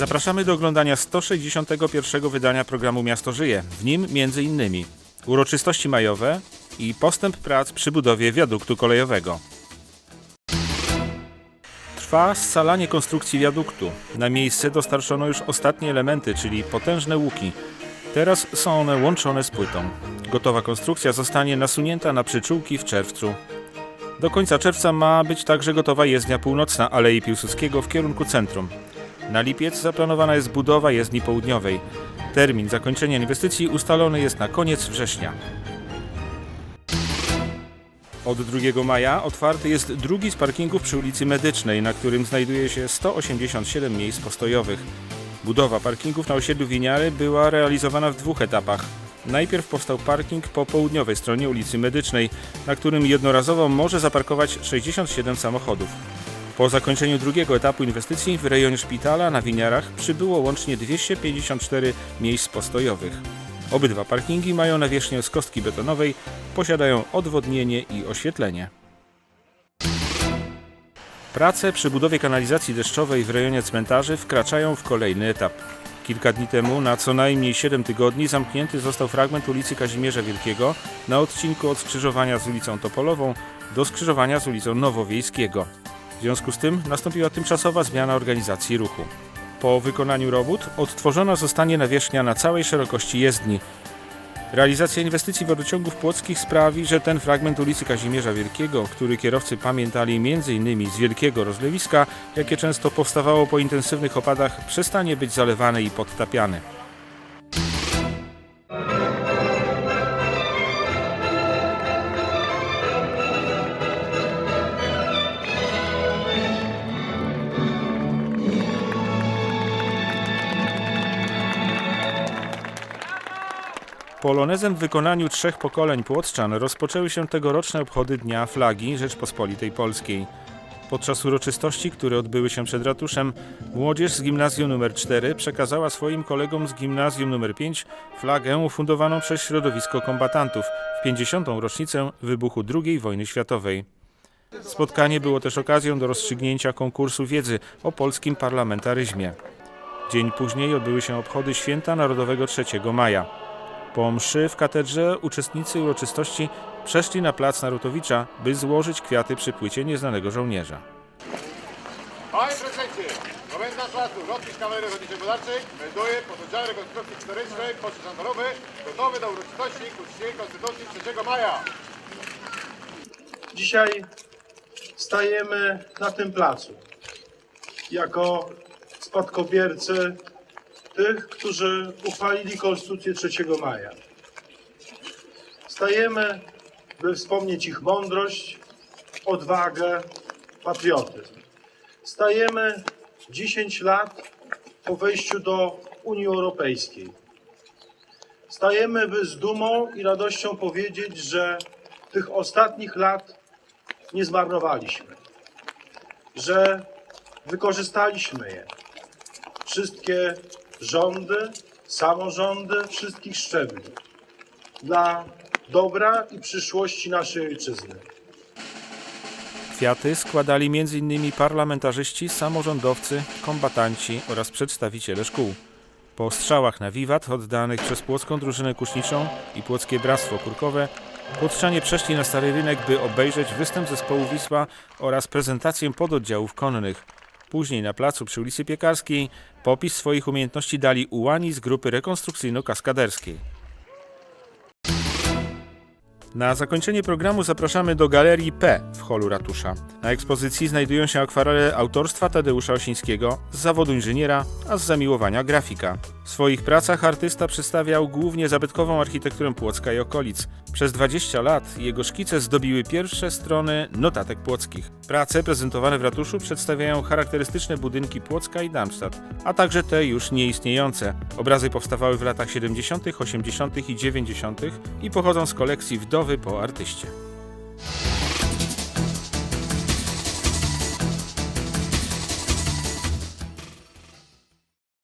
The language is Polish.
Zapraszamy do oglądania 161 wydania programu Miasto Żyje. W nim innymi uroczystości majowe i postęp prac przy budowie wiaduktu kolejowego. Trwa scalanie konstrukcji wiaduktu. Na miejsce dostarczono już ostatnie elementy, czyli potężne łuki. Teraz są one łączone z płytą. Gotowa konstrukcja zostanie nasunięta na przyczółki w czerwcu. Do końca czerwca ma być także gotowa jezdnia północna Alei Piłsudskiego w kierunku centrum. Na lipiec zaplanowana jest budowa jezdni południowej. Termin zakończenia inwestycji ustalony jest na koniec września. Od 2 maja otwarty jest drugi z parkingów przy ulicy Medycznej, na którym znajduje się 187 miejsc postojowych. Budowa parkingów na osiedlu Winiary była realizowana w dwóch etapach. Najpierw powstał parking po południowej stronie ulicy Medycznej, na którym jednorazowo może zaparkować 67 samochodów. Po zakończeniu drugiego etapu inwestycji w rejonie szpitala na Winiarach przybyło łącznie 254 miejsc postojowych. Obydwa parkingi mają nawierzchnię z kostki betonowej, posiadają odwodnienie i oświetlenie. Prace przy budowie kanalizacji deszczowej w rejonie cmentarzy wkraczają w kolejny etap. Kilka dni temu, na co najmniej 7 tygodni, zamknięty został fragment ulicy Kazimierza Wielkiego na odcinku od skrzyżowania z ulicą Topolową do skrzyżowania z ulicą Nowowiejskiego. W związku z tym nastąpiła tymczasowa zmiana organizacji ruchu. Po wykonaniu robót odtworzona zostanie nawierzchnia na całej szerokości jezdni. Realizacja inwestycji wodociągów płockich sprawi, że ten fragment ulicy Kazimierza Wielkiego, który kierowcy pamiętali m.in. z wielkiego rozlewiska, jakie często powstawało po intensywnych opadach, przestanie być zalewany i podtapiany. Polonezem w wykonaniu trzech pokoleń Płotczan rozpoczęły się tegoroczne obchody Dnia Flagi Rzeczpospolitej Polskiej. Podczas uroczystości, które odbyły się przed ratuszem, młodzież z gimnazjum nr 4 przekazała swoim kolegom z gimnazjum nr 5 flagę ufundowaną przez środowisko kombatantów w 50. rocznicę wybuchu II wojny światowej. Spotkanie było też okazją do rozstrzygnięcia konkursu wiedzy o polskim parlamentaryzmie. Dzień później odbyły się obchody Święta Narodowego 3 maja. Po mszy w katedrze uczestnicy uroczystości przeszli na plac Narutowicza, by złożyć kwiaty przy płycie nieznanego żołnierza. Panie prezydencie, komendant placu, lotnisk kamery Ochotniczej Gospodarczej melduje pod oddziałem rekonstrukcji historycznej Poczty Sztandarowy gotowy do uroczystości ku czci Konstytucji 3 maja. Dzisiaj stajemy na tym placu jako spadkobiercy tych, którzy uchwalili Konstytucję 3 maja. Stajemy, by wspomnieć ich mądrość, odwagę, patriotyzm. Stajemy 10 lat po wejściu do Unii Europejskiej. Stajemy, by z dumą i radością powiedzieć, że tych ostatnich lat nie zmarnowaliśmy, że wykorzystaliśmy je. Wszystkie rządy, samorządy wszystkich szczebli dla dobra i przyszłości naszej ojczyzny. Kwiaty składali m.in. parlamentarzyści, samorządowcy, kombatanci oraz przedstawiciele szkół. Po strzałach na wiwat oddanych przez płocką drużynę kuszniczą i płockie bractwo kurkowe, płotrzanie przeszli na Stary Rynek, by obejrzeć występ zespołu Wisła oraz prezentację pododdziałów konnych. Później na placu przy ulicy Piekarskiej popis swoich umiejętności dali ułani z grupy rekonstrukcyjno-kaskaderskiej. Na zakończenie programu zapraszamy do Galerii P w holu ratusza. Na ekspozycji znajdują się akwarele autorstwa Tadeusza Osińskiego z zawodu inżyniera, a z zamiłowania grafika. W swoich pracach artysta przedstawiał głównie zabytkową architekturę Płocka i okolic. Przez 20 lat jego szkice zdobiły pierwsze strony notatek płockich. Prace prezentowane w ratuszu przedstawiają charakterystyczne budynki Płocka i Darmstadt, a także te już nieistniejące. Obrazy powstawały w latach 70., 80. i 90. i pochodzą z kolekcji Covidowy po artyście.